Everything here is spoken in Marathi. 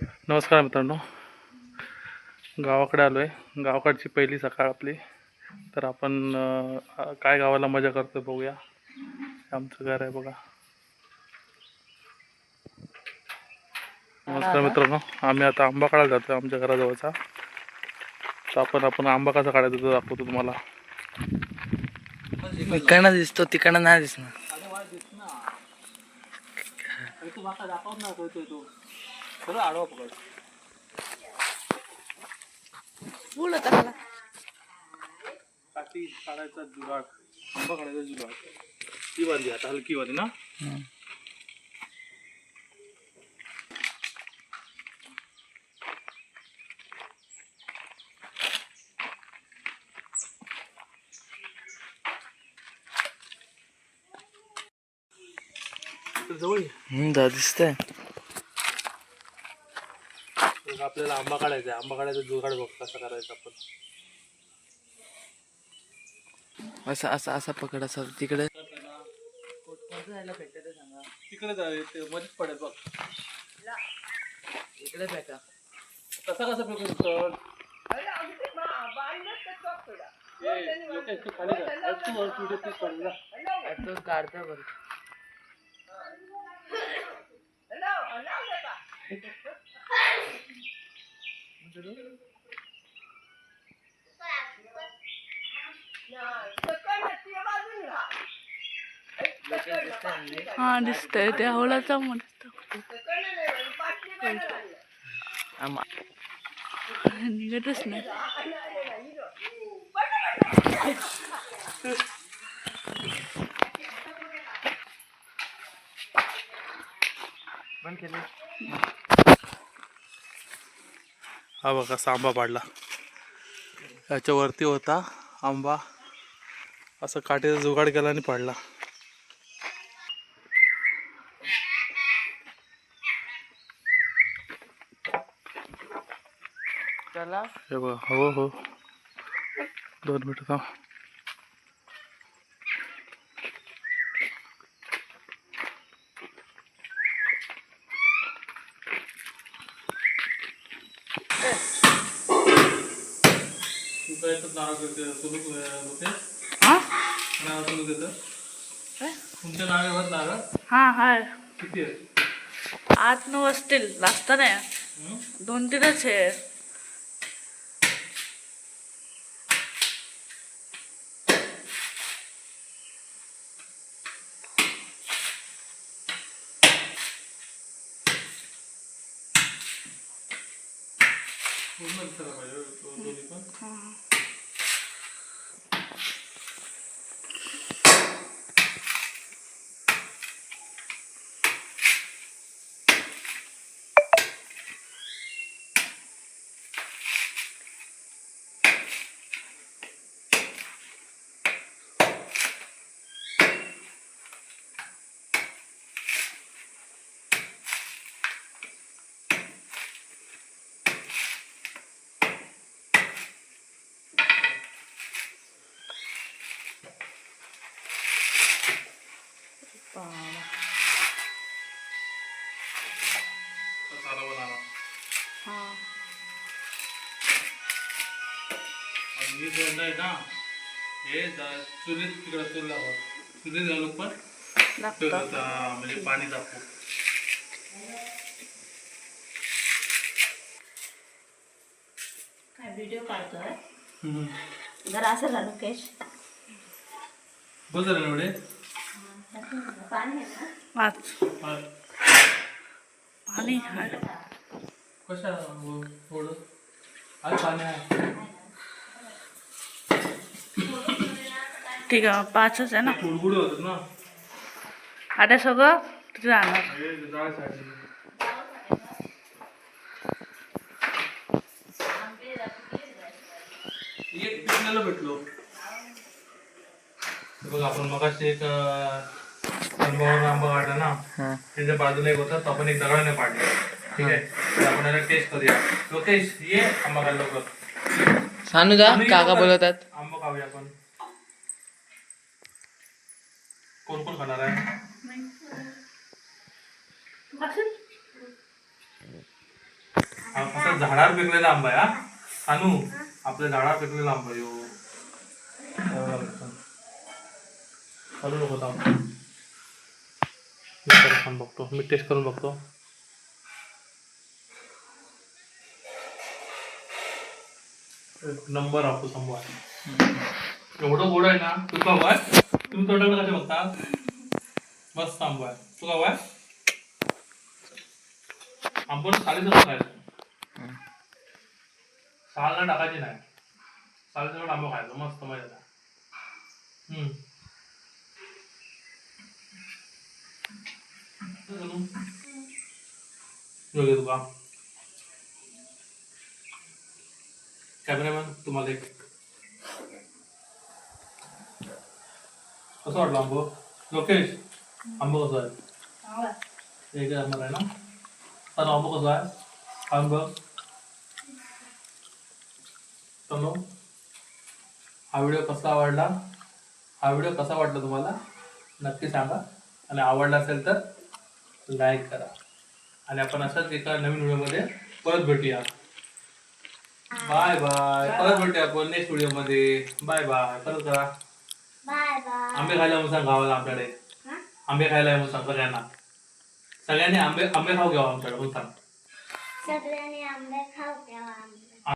नमस्कार मित्रांनो. गावाकडे आलो आहे गावाकडची पहिली सकाळ आपली. तर आपण काय गावाला मजा करतो बघूया. आमचं घर आहे बघा. नमस्कार मित्रांनो. आम्ही आता आंबा काढायला जातो आमच्या घराजवळचा. तर आपण आपण आंबा कसा काढायचा तो दाखवतो तुम्हाला. इकडनं दिसतो तिकडनं नाही दिसणार. काठी काढायचा जुगाड आंबा काढायचा जुगाड ती वाली आता हलकी वाली ना जवळ ये. हम्म दा दिसतंय मग आपल्याला आंबा काढायचा आहे. आंबा काढायचा जुगाड बघ कसा करायचा आपण. असं असं असं पकड असं तिकडे. तिकडे जावे ते मध्येच पडेल बघ. इकडे फेका. कसा कसा फेकू शकतो? काढतो बरं. हा दिसतंय. त्या हवलाचा मस्त आम- निघतच नाही बंद केले हा बघा कसा आंबा पाडला. याच्यावरती होता आंबा. असं काठीचा जुगाड केला आणि पाडला. हे बघा हो हो. दोन मिनिटं थांब. तू काय तर नाव घेते सुलूक होते हा नाव सुलूक येतं तुमच्या नावावर नारळ हा हाय किती आहे आत नऊ असतील जास्त नाही हं? दोन तीनच आहे पूर्ण दिसायला पाहिजे तो दोन्ही पण सारा बनाना हा आणि ही दोंड आहे ना हे जा- चुलीत तिकडं चूल लावा चुलीत घालून पण लागतं म्हणजे पाणी तापू काय व्हिडिओ काढतोय जरा असं झालं केश बस झालं ना एवढे पाणी आहे ना वाच हा. पाणी हाय कशा थोडं? आज पाणी आहे. ठीक आहे पाचच आहे ना? गुडगुड होत ना. आता सगळं तिथे जाणार. हे एक पिकलेलं भेटलो. हे बघ आपण मगाशी एक अं, आंबा काढला ना हा. त्याच्या बाजूला एक होता तो आपण एक दगडाने पाडला. ठीक आहे? तर आपण याला टेस्ट करूया. लोकेश ये आंबा लवकर. सांगू जा काका बोलवतात. आंबा खाऊया आपण. कोण कोण खाणार आहे? झाडावर पिकलेला आंबा आहे हा. सानू आपल्या झाडावर पिकलेला आंबा आहे ह्यो. नको थांब. मी बघतो. मी टेस्ट करून बघतो. एक नंबर आपतो आंबा एवढं गोड आहे ना? तू का हवाय तुम्ही तोंडाकडे कसे बघता? मस्त आंबा आहे तू का हवाय आंबट साली कसं खायचं साल ना टाकायची नाही. साडे सगळं आंबा खायचं मस्त मजा तुका कॅमेरामॅन तुम्हाला एक कसं वाटलं आंबो? लोकेश आंबो कसं आहे? एक आंबा आहे ना? तर आंबो कसं आहे? आंब. चलो हा व्हिडिओ कसा आवडला? हा व्हिडिओ कसा वाटला तुम्हाला? नक्की सांगा. आणि आवडला असेल तर लाईक करा. आणि आपण असंच एका नवीन व्हिडिओमध्ये परत भेटूया. बाय बाय परत भेटूया आपण नेक्स्ट व्हिडिओमध्ये. बाय बाय परत करा. बाय बाय आंबे खायला म्हणून सांग गावाला आपल्याकडे आंबे खायला म्हणून सांग सगळ्यांना. सगळ्यांनी आंबे आंबे खाऊ घ्यावा आमच्याकडे. म्हणून सांग? सगळ्यांनी आंबे खाऊ घ्यावा